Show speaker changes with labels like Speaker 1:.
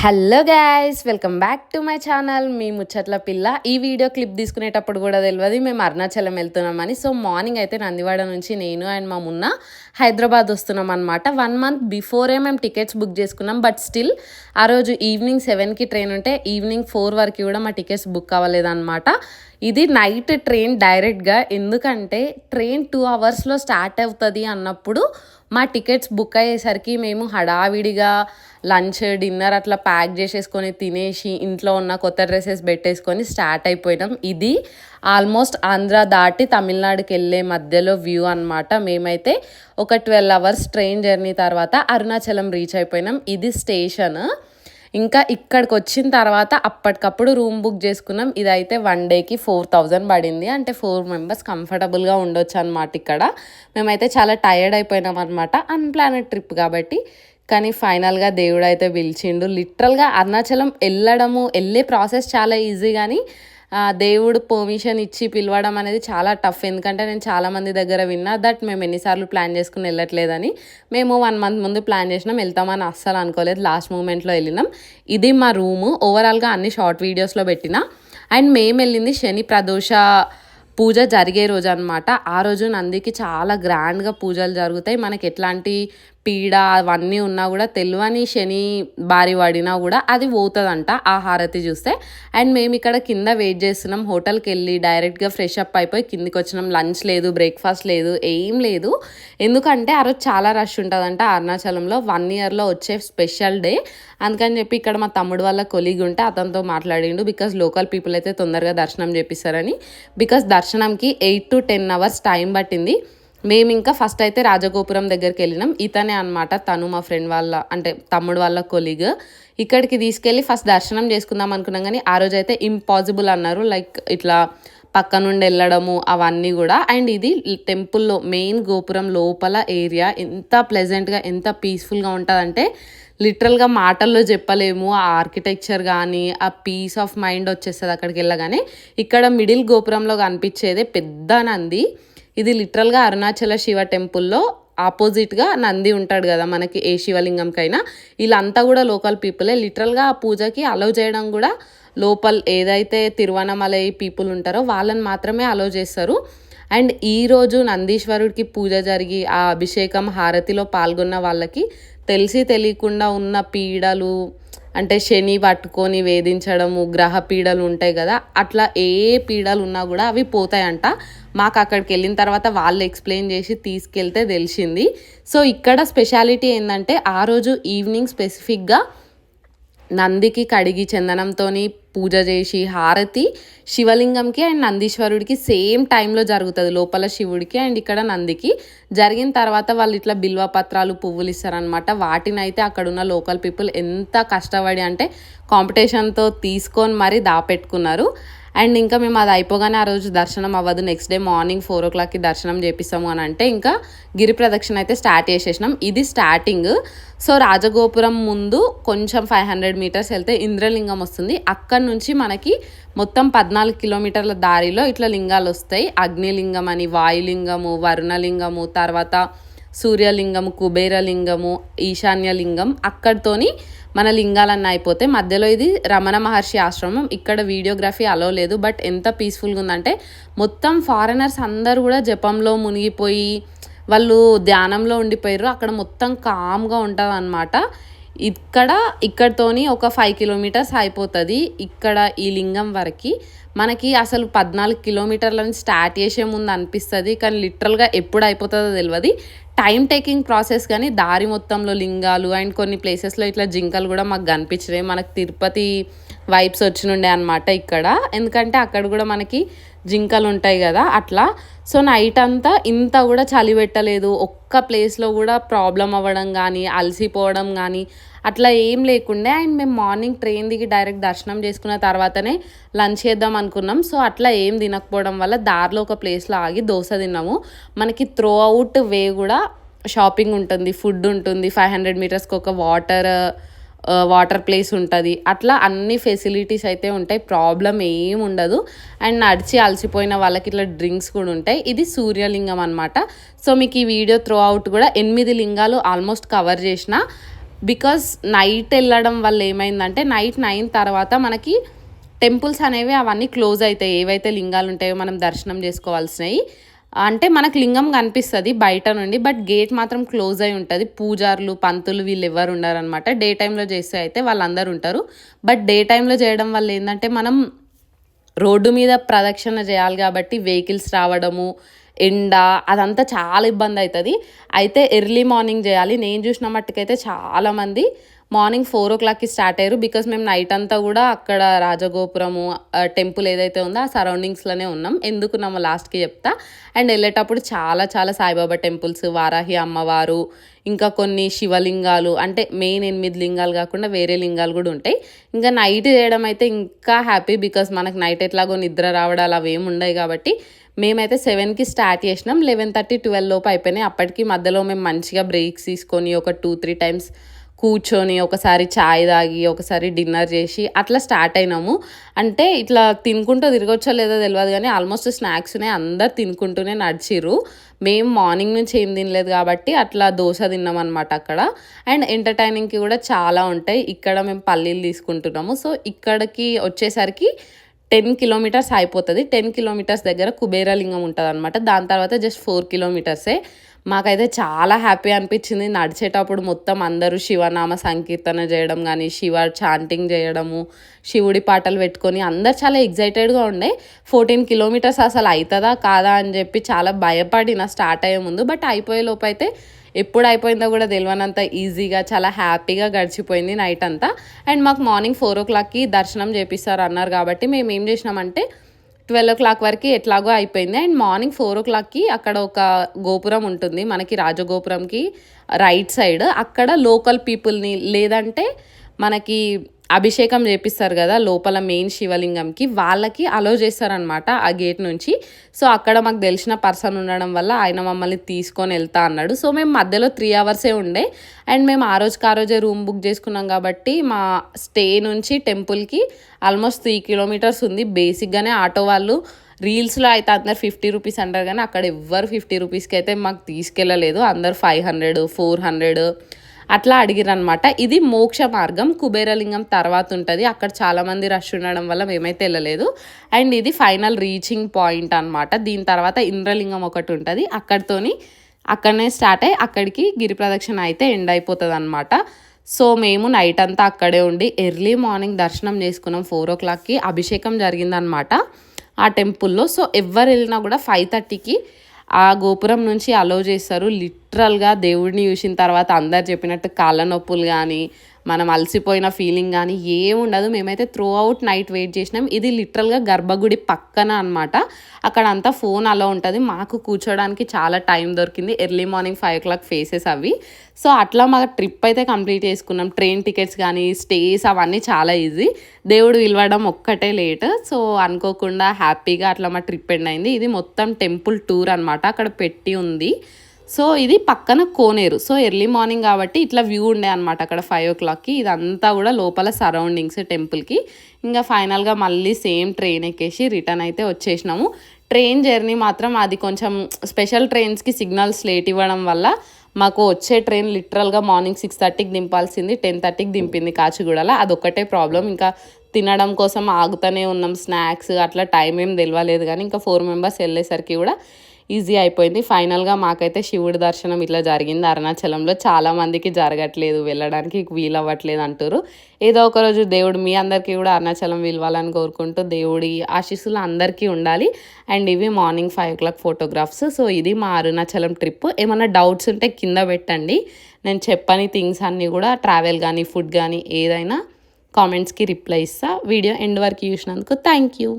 Speaker 1: Hello guys welcome back to my channel మీ ముచ్చట్ల పిల్ల. ఈ వీడియో క్లిప్ తీసుకునేటప్పుడు కూడా తెలియదు మేము అరుణాచలం వెళ్తున్నామని. సో మార్నింగ్ అయితే నందివాడ నుంచి నేను అండ్ మా మున్న హైదరాబాద్ వస్తున్నాం అనమాట వన్ మంత్ బిఫోరే మేము టికెట్స్ బుక్ చేసుకున్నాం. బట్ స్టిల్ ఆ రోజు ఈవినింగ్ సెవెన్కి ట్రైన్ ఉంటే ఈవినింగ్ ఫోర్ వరకు కూడా మా టికెట్స్ బుక్ అవ్వలేదన్నమాట ఇది నైట్ ట్రైన్ డైరెక్ట్గా ఎందుకంటే ట్రైన్ టూ అవర్స్లో స్టార్ట్ అవుతుంది అన్నప్పుడు మా టికెట్స్ బుక్ అయ్యేసరికి మేము హడావిడిగా లంచ్ డిన్నర్ అట్లా ప్యాక్ చేసేసుకొని తినేసి ఇంట్లో ఉన్న కొత్త డ్రెస్సెస్ పెట్టేసుకొని స్టార్ట్ అయిపోయినాం. ఇది ఆల్మోస్ట్ ఆంధ్ర దాటి తమిళనాడుకి వెళ్ళే మధ్యలో వ్యూ అనమాట మేమైతే ఒక ట్వెల్వ్ అవర్స్ ట్రైన్ జర్నీ తర్వాత అరుణాచలం రీచ్ అయిపోయినాం. ఇది స్టేషన్. ఇంకా ఇక్కడికి వచ్చిన తర్వాత అప్పటికప్పుడు రూమ్ బుక్ చేసుకున్నాం. ఇదైతే వన్ డేకి ఫోర్ థౌజండ్ పడింది. అంటే ఫోర్ మెంబర్స్ కంఫర్టబుల్గా ఉండొచ్చు అనమాట ఇక్కడ. మేమైతే చాలా టైర్డ్ అయిపోయినాం అనమాట అన్ప్లానెడ్ ట్రిప్ కాబట్టి. కానీ ఫైనల్గా దేవుడు అయితే పిలిచిండు. లిటరల్గా అరుణాచలం వెళ్ళడము వెళ్ళే ప్రాసెస్ చాలా ఈజీ కానీ దేవుడు పర్మిషన్ ఇచ్చి పిలవడం అనేది చాలా టఫ్ ఎందుకంటే నేను చాలామంది దగ్గర విన్నా దట్ మేము ఎన్నిసార్లు ప్లాన్ చేసుకుని వెళ్ళట్లేదని. మేము వన్ మంత్ ముందు ప్లాన్ చేసినాం వెళ్తామని అస్సలు అనుకోలేదు. లాస్ట్ మూమెంట్లో వెళ్ళినాం. ఇది మా రూము ఓవరాల్గా అన్ని షార్ట్ వీడియోస్లో పెట్టిన. అండ్ మేము వెళ్ళింది శని ప్రదోష పూజ జరిగే రోజు అనమాట ఆ రోజు నందికి చాలా గ్రాండ్గా పూజలు జరుగుతాయి. మనకి ఎట్లాంటి పీడ అవన్నీ ఉన్నా కూడా తెలియని శని బారి పడినా కూడా అది పోతుందంట ఆ హారతి చూస్తే. అండ్ మేము ఇక్కడ కింద వెయిట్ చేస్తున్నాం. హోటల్కి వెళ్ళి డైరెక్ట్గా ఫ్రెష్ అప్ అయిపోయి కిందికి వచ్చినాం. లంచ్ లేదు బ్రేక్ఫాస్ట్ లేదు ఏం లేదు. ఎందుకంటే ఆ రోజు చాలా రష్ ఉంటుందంట అరుణాచలంలో. వన్ ఇయర్లో వచ్చే స్పెషల్ డే. అందుకని చెప్పి ఇక్కడ మా తమ్ముడు వాళ్ళ కొలీగ్ ఉంటే అతనితో మాట్లాడిండు. బికాస్ లోకల్ పీపుల్ అయితే తొందరగా దర్శనం చేపిస్తారని. బికాస్ దర్శనంకి eight to ten hours time పట్టింది. మేము ఇంకా ఫస్ట్ అయితే రాజగోపురం దగ్గరికి వెళ్ళినాం. ఇతనే అనమాట తను మా ఫ్రెండ్ వాళ్ళ అంటే తమ్ముడు వాళ్ళ కొలీగ్ ఇక్కడికి తీసుకెళ్ళి ఫస్ట్ దర్శనం చేసుకుందాం అనుకున్నాం కానీ ఆ రోజు అయితే ఇంపాసిబుల్ అన్నారు. లైక్ ఇట్లా పక్క నుండి వెళ్ళడము అవన్నీ కూడా. అండ్ ఇది టెంపుల్లో మెయిన్ గోపురం లోపల ఏరియా ఎంత ప్లెజెంట్గా ఎంత పీస్ఫుల్గా ఉంటుందంటే లిటరల్గా మాటల్లో చెప్పలేము. ఆ ఆర్కిటెక్చర్ కానీ ఆ పీస్ ఆఫ్ మైండ్ వచ్చేస్తుంది అక్కడికి వెళ్ళగానే. ఇక్కడ మిడిల్ గోపురంలో కనిపించేదే పెద్ద నంది. ఇది లిటరల్గా అరుణాచల శివ టెంపుల్లో ఆపోజిట్గా నంది ఉంటాడు కదా మనకి ఏ శివలింగంకైనా. వీళ్ళంతా కూడా లోకల్ పీపులే. లిటరల్గా ఆ పూజకి అలౌ చేయడం కూడా లోపల్ ఏదైతే తిరువనమలై పీపుల్ ఉంటారో వాళ్ళని మాత్రమే అలౌ చేస్తారు. అండ్ ఈరోజు నందీశ్వరుడికి పూజ జరిగి ఆ అభిషేకం హారతిలో పాల్గొన్న వాళ్ళకి తెలిసి తెలియకుండా ఉన్న పీడలు అంటే శని పట్టుకొని వేధించడము గ్రహ పీడలు ఉంటాయి కదా అట్లా ఏ పీడలు ఉన్నా కూడా అవి పోతాయంట. మాకు అక్కడికి వెళ్ళిన తర్వాత వాళ్ళు ఎక్స్ప్లెయిన్ చేసి తీసుకెళ్తే తెలిసింది. సో ఇక్కడ స్పెషాలిటీ ఏంటంటే ఆ రోజు ఈవినింగ్ స్పెసిఫిక్గా నందికి కడిగి చందనంతో పూజ చేసి హారతి శివలింగంకి అండ్ నందీశ్వరుడికి సేమ్ టైంలో జరుగుతుంది. లోపల శివుడికి అండ్ ఇక్కడ నందికి. జరిగిన తర్వాత వాళ్ళు ఇట్లా బిల్వ పత్రాలు పువ్వులు ఇస్తారనమాట వాటిని అయితే అక్కడున్న లోకల్ పీపుల్ ఎంత కష్టపడి అంటే కాంపిటీషన్తో తీసుకొని మరీ దాపెట్టుకున్నారు. అండ్ ఇంకా మేము అది అయిపోగానే ఆ రోజు దర్శనం అవ్వదు. నెక్స్ట్ డే మార్నింగ్ ఫోర్ ఓ క్లాక్కి దర్శనం చేపిస్తాము అని అంటే ఇంకా గిరి ప్రదక్షిణ అయితే స్టార్ట్ చేసేసినాం. ఇది స్టార్టింగ్ సో రాజగోపురం ముందు కొంచెం ఫైవ్ హండ్రెడ్ మీటర్స్ వెళ్తే ఇంద్రలింగం వస్తుంది. అక్కడ నుంచి మనకి మొత్తం పద్నాలుగు కిలోమీటర్ల దారిలో ఇట్లా లింగాలు వస్తాయి. అగ్నిలింగం అని వాయులింగము వరుణలింగము తర్వాత సూర్యలింగము కుబేరలింగము ఈశాన్యలింగం అక్కడితోని మన లింగాలన్నీ అయిపోతే మధ్యలో ఇది రమణ మహర్షి ఆశ్రమం. ఇక్కడ వీడియోగ్రఫీ అలో లేదు బట్ ఎంత పీస్ఫుల్గా ఉందంటే మొత్తం ఫారినర్స్ అందరూ కూడా జపంలో మునిగిపోయి వాళ్ళు ధ్యానంలో ఉండిపోయారు అక్కడ మొత్తం కామ్గా ఉంటుంది అనమాట ఇక్కడ ఇక్కడతోని ఒక ఫైవ్ కిలోమీటర్స్ అయిపోతుంది ఇక్కడ ఈ లింగం వరకు. మనకి అసలు పద్నాలుగు కిలోమీటర్లని స్టార్ట్ చేసే ముందు అనిపిస్తుంది కానీ లిటరల్గా ఎప్పుడు అయిపోతుందో తెలియదు టైం టేకింగ్ ప్రాసెస్ కానీ దారి మొత్తంలో లింగాలు అండ్ కొన్ని ప్లేసెస్లో ఇట్లా జింకలు కూడా మాకు కనిపించినాయి మనకు తిరుపతి వైబ్స్ వచ్చినుండే అనమాట ఇక్కడ. ఎందుకంటే అక్కడ కూడా మనకి జింకలు ఉంటాయి కదా అట్లా. సో నైట్ అంతా ఇంత కూడా చలి పెట్టలేదు. ఒక్క ప్లేస్లో కూడా ప్రాబ్లం అవ్వడం కానీ అలసిపోవడం కానీ అట్లా ఏం లేకుండే. అండ్ మేము మార్నింగ్ ట్రైన్ దిగి డైరెక్ట్ దర్శనం చేసుకున్న తర్వాతనే లంచ్ చేద్దాం అనుకున్నాం. సో అట్లా ఏం తినకపోవడం వల్ల దారిలో ఒక ప్లేస్లో ఆగి దోశ తిన్నాము. మనకి త్రో అవుట్ వే కూడా షాపింగ్ ఉంటుంది ఫుడ్ ఉంటుంది ఫైవ్ హండ్రెడ్ మీటర్స్కి ఒక వాటర్ వాటర్ ప్లేస్ ఉంటుంది. అట్లా అన్ని ఫెసిలిటీస్ అయితే ఉంటాయి. ప్రాబ్లం ఏం ఉండదు. అండ్ నడిచి అలసిపోయిన వాళ్ళకి ఇట్లా డ్రింక్స్ కూడా ఉంటాయి. ఇది సూర్యలింగం అనమాట సో మీకు ఈ వీడియో త్రో అవుట్ కూడా ఎనిమిది లింగాలు ఆల్మోస్ట్ కవర్ చేసిన. బికాస్ నైట్ వెళ్ళడం వల్ల ఏమైందంటే నైట్ నైన్ తర్వాత మనకి టెంపుల్స్ అనేవి అవన్నీ క్లోజ్ అవుతాయి ఏవైతే లింగాలు ఉంటాయో మనం దర్శనం చేసుకోవాల్సినవి. అంటే మనకు లింగం కనిపిస్తుంది బయట నుండి బట్ గేట్ మాత్రం క్లోజ్ అయి ఉంటుంది. పూజారులు పంతులు వీళ్ళు ఎవరు ఉండరనమాట డే టైంలో చేస్తే అయితే వాళ్ళందరూ ఉంటారు. బట్ డే టైంలో చేయడం వల్ల ఏంటంటే మనం రోడ్డు మీద ప్రదక్షిణ చేయాలి కాబట్టి వెహికల్స్ రావడము ఎండ అదంతా చాలా ఇబ్బంది అవుతుంది అయితే ఎర్లీ మార్నింగ్ చేయాలి. నేను చూసిన మట్టుకైతే చాలామంది మార్నింగ్ ఫోర్ ఓ క్లాక్కి స్టార్ట్ అయ్యారు. బికాస్ మేము నైట్ అంతా కూడా అక్కడ రాజగోపురము టెంపుల్ ఏదైతే ఉందో ఆ సరౌండింగ్స్లోనే ఉన్నాం. ఎందుకున్నామో లాస్ట్కి చెప్తా? అండ్ వెళ్ళేటప్పుడు చాలా చాలా సాయిబాబా టెంపుల్స్ వారాహి అమ్మవారు ఇంకా కొన్ని శివలింగాలు అంటే మెయిన్ ఎనిమిది లింగాలు కాకుండా వేరే లింగాలు కూడా ఉంటాయి. ఇంకా నైట్ చేయడం అయితే ఇంకా హ్యాపీ బికాస్ మనకు నైట్ ఎట్లాగో నిద్ర రావడాలు అవి ఏమి ఉండవు కాబట్టి మేమైతే సెవెన్కి స్టార్ట్ చేసినాం. లెవెన్ థర్టీ ట్వెల్వ్ లోపు అయిపోయినాయి. అప్పటికి మధ్యలో మేము మంచిగా బ్రేక్స్ తీసుకొని ఒక టూ త్రీ టైమ్స్ కూర్చొని ఒకసారి ఛాయ్ తాగి ఒకసారి డిన్నర్ చేసి అట్లా స్టార్ట్ అయినాము. అంటే ఇట్లా తినుకుంటూ తిరగొచ్చో లేదో తెలియదు కానీ ఆల్మోస్ట్ స్నాక్స్నే అందరు తినుకుంటూనే నడిచిర్రు. మేము మార్నింగ్ నుంచి ఏం తినలేదు కాబట్టి అట్లా దోశ తిన్నాం అనమాట అక్కడ. అండ్ ఎంటర్టైనింగ్కి కూడా చాలా ఉంటాయి. ఇక్కడ మేము పల్లీలు తీసుకుంటున్నాము. సో ఇక్కడికి వచ్చేసరికి టెన్ కిలోమీటర్స్ అయిపోతుంది. టెన్ కిలోమీటర్స్ దగ్గర కుబేరలింగం ఉంటుంది అనమాట దాని తర్వాత జస్ట్ ఫోర్ కిలోమీటర్సే. మాకైతే చాలా హ్యాపీ అనిపించింది. నడిచేటప్పుడు మొత్తం అందరూ శివనామ సంకీర్తన చేయడం కానీ శివ చాంటింగ్ చేయడము శివుడి పాటలు పెట్టుకొని అందరు చాలా ఎగ్జైటెడ్గా ఉండే. ఫోర్టీన్ కిలోమీటర్స్ అసలు అవుతుందా కాదా అని చెప్పి చాలా భయపడిన స్టార్ట్ అయ్యే ముందు. బట్ అయిపోయే లోపు అయితే ఎప్పుడు అయిపోయిందో కూడా తెలియనంత ఈజీగా చాలా హ్యాపీగా గడిచిపోయింది నైట్ అంతా. అండ్ మాకు మార్నింగ్ ఫోర్ ఓ క్లాక్కి దర్శనం చేపిస్తారు అన్నారు కాబట్టి మేము ఏం చేసినామంటే ట్వెల్వ్ ఓ క్లాక్ వరకు ఎట్లాగో అయిపోయింది. అండ్ మార్నింగ్ ఫోర్ ఓ క్లాక్కి అక్కడ ఒక గోపురం ఉంటుంది. మనకి రాజగోపురంకి రైట్ సైడ్ అక్కడ లోకల్ పీపుల్ని లేదంటే మనకి అభిషేకం చేపిస్తారు కదా లోపల మెయిన్ శివలింగంకి వాళ్ళకి అలో చేస్తారనమాట ఆ గేట్ నుంచి. సో అక్కడ మాకు తెలిసిన పర్సన్ ఉండడం వల్ల ఆయన మమ్మల్ని తీసుకొని వెళ్తా అన్నాడు. సో మేము మధ్యలో త్రీ అవర్సే ఉండే. అండ్ మేము ఆ రోజుకి ఆ రోజే రూమ్ బుక్ చేసుకున్నాం కాబట్టి మా స్టే నుంచి టెంపుల్కి ఆల్మోస్ట్ త్రీ కిలోమీటర్స్ ఉంది. బేసిక్గానే ఆటో వాళ్ళు రీల్స్లో అయితే అందరు ఫిఫ్టీ రూపీస్ అంటారు కానీ అక్కడ ఎవ్వరు ఫిఫ్టీ రూపీస్కి అయితే మాకు తీసుకెళ్ళలేదు. అందరు ఫైవ్ హండ్రెడ్ ఫోర్ హండ్రెడ్ అట్లా అడిగిరనమాట ఇది మోక్ష మార్గం కుబేరలింగం తర్వాత ఉంటుంది. అక్కడ చాలామంది రష్ ఉండడం వల్ల మేమైతే వెళ్ళలేదు. అండ్ ఇది ఫైనల్ రీచింగ్ పాయింట్ అనమాట దీని తర్వాత ఇంద్రలింగం ఒకటి ఉంటుంది. అక్కడితోని అక్కడనే స్టార్ట్ అయ్యి అక్కడికి గిరి ప్రదక్షిణ అయితే ఎండ్ అయిపోతుంది అనమాట సో మేము నైట్ అంతా అక్కడే ఉండి ఎర్లీ మార్నింగ్ దర్శనం చేసుకున్నాం. ఫోర్ ఓ క్లాక్కి అభిషేకం జరిగిందనమాట ఆ టెంపుల్లో. సో ఎవరు వెళ్ళినా కూడా ఫైవ్ థర్టీకి ఆ గోపురం నుంచి అలో చేస్తారు. లిటరల్గా దేవుడిని చూసిన తర్వాత అందరు చెప్పినట్టు కాళ్ళ నొప్పులు కానీ మనం అలసిపోయిన ఫీలింగ్ కానీ ఏముండదు. మేమైతే త్రూ అవుట్ నైట్ వెయిట్ చేసినాం. ఇది లిటరల్గా గర్భగుడి పక్కన అనమాట అక్కడ అంతా ఫోన్ అలా ఉంటుంది. మాకు కూర్చోడానికి చాలా టైం దొరికింది. Early morning five o'clock faces అవి. సో అట్లా మా ట్రిప్ అయితే కంప్లీట్ చేసుకున్నాం. ట్రైన్ టికెట్స్ కానీ స్టేస్ అవన్నీ చాలా ఈజీ దేవుడు విలవడం ఒక్కటే లేట్ సో అనుకోకుండా హ్యాపీగా అట్లా మా ట్రిప్ ఎండ్ అయింది. ఇది మొత్తం టెంపుల్ టూర్ అనమాట అక్కడ పెట్టి ఉంది. సో ఇది పక్కన కోనేరు. సో ఎర్లీ మార్నింగ్ కాబట్టి ఇట్లా వ్యూ ఉండే అనమాట అక్కడ ఫైవ్ ఓ క్లాక్కి ఇదంతా కూడా లోపల సరౌండింగ్స్ టెంపుల్కి ఇంకా ఫైనల్గా మళ్ళీ సేమ్ ట్రైన్ ఎక్కేసి రిటర్న్ అయితే వచ్చేసినాము. ట్రైన్ జర్నీ మాత్రం అది కొంచెం స్పెషల్ ట్రైన్స్కి సిగ్నల్స్ లేట్ ఇవ్వడం వల్ల మాకు వచ్చే ట్రైన్ లిటరల్గా మార్నింగ్ సిక్స్ థర్టీకి దింపాల్సింది టెన్ థర్టీకి దింపింది కాచిగూడలో. అదొక్కటే ప్రాబ్లం ఇంకా తినడం కోసం ఆగుతూనే ఉన్నాం. స్నాక్స్ అట్లా టైం ఏం తెలియలేదు కానీ ఇంకా ఫోర్ మెంబర్స్ వెళ్ళేసరికి కూడా ఈజీ అయిపోయింది. ఫైనల్గా మాకైతే శివుడి దర్శనం ఇట్లా జరిగింది. అరుణాచలంలో చాలామందికి జరగట్లేదు వెళ్ళడానికి వీలు అవ్వట్లేదు అంటారు ఏదో ఒకరోజు దేవుడు మీ అందరికీ కూడా అరుణాచలం విలవాలని కోరుకుంటూ దేవుడి ఆశీస్సులు అందరికీ ఉండాలి. అండ్ ఇవి morning five o'clock photographs. So ఇది మా అరుణాచలం ట్రిప్. ఏమైనా డౌట్స్ ఉంటే కింద పెట్టండి. నేను చెప్పని థింగ్స్ అన్నీ కూడా ట్రావెల్ కానీ ఫుడ్ కానీ ఏదైనా కామెంట్స్కి రిప్లై ఇస్తా. వీడియో ఎండ్ వరకు చూసినందుకు థ్యాంక్ యూ.